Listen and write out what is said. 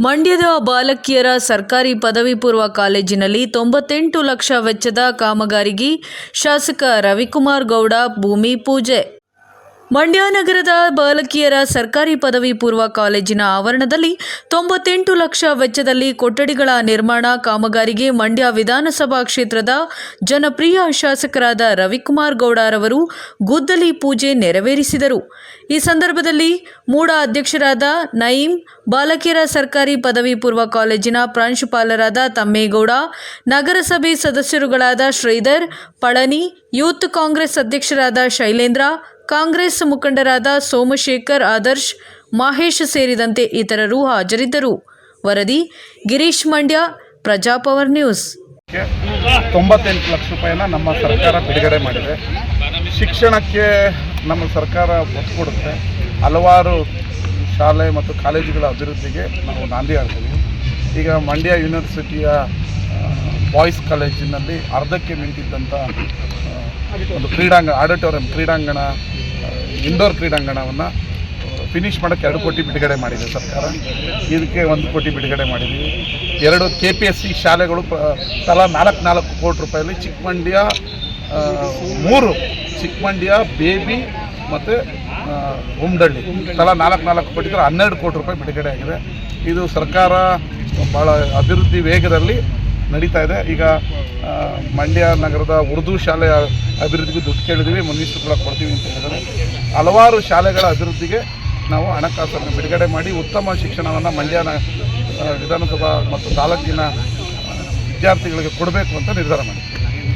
ಮಂಡ್ಯದ ಬಾಲಕಿಯರ ಸರ್ಕಾರಿ ಪದವಿ ಪೂರ್ವ ಕಾಲೇಜಿನಲ್ಲಿ ತೊಂಬತ್ತೆಂಟು ಲಕ್ಷ ವೆಚ್ಚದ ಕಾಮಗಾರಿಗೆ ಶಾಸಕ ರವಿಕುಮಾರ್ ಗೌಡ ಭೂಮಿ ಪೂಜೆ. ಮಂಡ್ಯ ನಗರದ ಬಾಲಕಿಯರ ಸರ್ಕಾರಿ ಪದವಿ ಪೂರ್ವ ಕಾಲೇಜಿನ ಆವರಣದಲ್ಲಿ ತೊಂಬತ್ತೆಂಟು ಲಕ್ಷ ವೆಚ್ಚದಲ್ಲಿ ಕೊಠಡಿಗಳ ನಿರ್ಮಾಣ ಕಾಮಗಾರಿಗೆ ಮಂಡ್ಯ ವಿಧಾನಸಭಾ ಕ್ಷೇತ್ರದ ಜನಪ್ರಿಯ ಶಾಸಕರಾದ ರವಿಕುಮಾರ್ ಗೌಡರವರು ಗುದ್ದಲಿ ಪೂಜೆ ನೆರವೇರಿಸಿದರು. ಈ ಸಂದರ್ಭದಲ್ಲಿ ಮೂಡ ಅಧ್ಯಕ್ಷರಾದ ನಯೀಂ, ಬಾಲಕಿಯರ ಸರ್ಕಾರಿ ಪದವಿ ಪೂರ್ವ ಕಾಲೇಜಿನ ಪ್ರಾಂಶುಪಾಲರಾದ ತಮ್ಮೇಗೌಡ, ನಗರಸಭೆ ಸದಸ್ಯರುಗಳಾದ ಶ್ರೀಧರ್, ಪಳನಿ, ಯೂತ್ ಕಾಂಗ್ರೆಸ್ ಅಧ್ಯಕ್ಷರಾದ ಶೈಲೇಂದ್ರ ಕಾಂಗ್ರೆಸ್ ಮುಖಂಡರಾದ ಸೋಮಶೇಖರ್, ಆದರ್ಶ್, ಮಹೇಶ್ ಸೇರಿದಂತೆ ಇತರರು ಹಾಜರಿದ್ದರು. ವರದಿ, ಗಿರೀಶ್ ಮಂಡ್ಯ ಪ್ರಜಾಪವರ್ ನ್ಯೂಸ್. ತೊಂಬತ್ತೆಂಟು ಲಕ್ಷ ರೂಪಾಯಿನ ನಮ್ಮ ಸರ್ಕಾರ ಬಿಡುಗಡೆ ಮಾಡಿದೆ. ಶಿಕ್ಷಣಕ್ಕೆ ನಮ್ಮ ಸರ್ಕಾರ ಒತ್ತು ಕೊಡುತ್ತೆ. ಹಲವಾರು ಶಾಲೆ ಮತ್ತು ಕಾಲೇಜುಗಳ ಅಭಿವೃದ್ಧಿಗೆ ನಾವು ನಾಂದಿ ಆಗ್ತೀವಿ ಈಗ ಮಂಡ್ಯ ಯೂನಿವರ್ಸಿಟಿಯ ಬಾಯ್ಸ್ ಕಾಲೇಜಿನಲ್ಲಿ ಅರ್ಧಕ್ಕೆ ನಿಂತಿದ್ದಂಥ ಒಂದು ಕ್ರೀಡಾಂಗಣ, ಆಡಿಟೋರಿಯಂ ಕ್ರೀಡಾಂಗಣ ಇಂಡೋರ್ ಕ್ರೀಡಾಂಗಣವನ್ನು ಫಿನಿಷ್ ಮಾಡೋಕ್ಕೆ ಎರಡು ಕೋಟಿ ಬಿಡುಗಡೆ ಮಾಡಿದೆ ಸರ್ಕಾರ. ಇದಕ್ಕೆ ಒಂದು ಕೋಟಿ ಬಿಡುಗಡೆ ಮಾಡಿದ್ದೀವಿ ಎರಡು ಕೆ ಪಿ ಎಸ್ ಸಿ ಶಾಲೆಗಳು ತಲಾ ನಾಲ್ಕು ನಾಲ್ಕು ಕೋಟಿ ರೂಪಾಯಲ್ಲಿ ಚಿಕ್ಕಮಂಡ್ಯ ಮೂರು ಚಿಕ್ಕಮಂಡ್ಯ, ಬೇಬಿ ಮತ್ತು ಉಮ್ಡಳ್ಳಿ ತಲಾ ನಾಲ್ಕು ನಾಲ್ಕು ಕೋಟಿ ಹನ್ನೆರಡು ಕೋಟಿ ರೂಪಾಯಿ ಬಿಡುಗಡೆ ಆಗಿದೆ. ಇದು ಸರ್ಕಾರ ಭಾಳ ಅಭಿವೃದ್ಧಿ ವೇಗದಲ್ಲಿ ನಡೀತಾ ಇದೆ. ಈಗ ಮಂಡ್ಯ ನಗರದ ಉರ್ದು ಶಾಲೆಯ ಅಭಿವೃದ್ಧಿಗೆ ದುಡ್ಡು ಕೇಳಿದ್ದೀವಿ ಮುನ್ನಿಷ್ಟು ಕೂಡ ಕೊಡ್ತೀವಿ ಅಂತ ಹೇಳಿದ್ರೆ ಹಲವಾರು ಶಾಲೆಗಳ ಅಭಿವೃದ್ಧಿಗೆ ನಾವು ಹಣಕಾಸನ್ನು ಬಿಡುಗಡೆ ಮಾಡಿ ಉತ್ತಮ ಶಿಕ್ಷಣವನ್ನು ಮಂಡ್ಯ ನ- ಆ, ವಿಧಾನಸಭಾ ಮತ್ತು ತಾಲೂಕಿನ ವಿದ್ಯಾರ್ಥಿಗಳಿಗೆ ಕೊಡಬೇಕು ಅಂತ ನಿರ್ಧಾರ ಮಾಡಿದ್ದೀವಿ.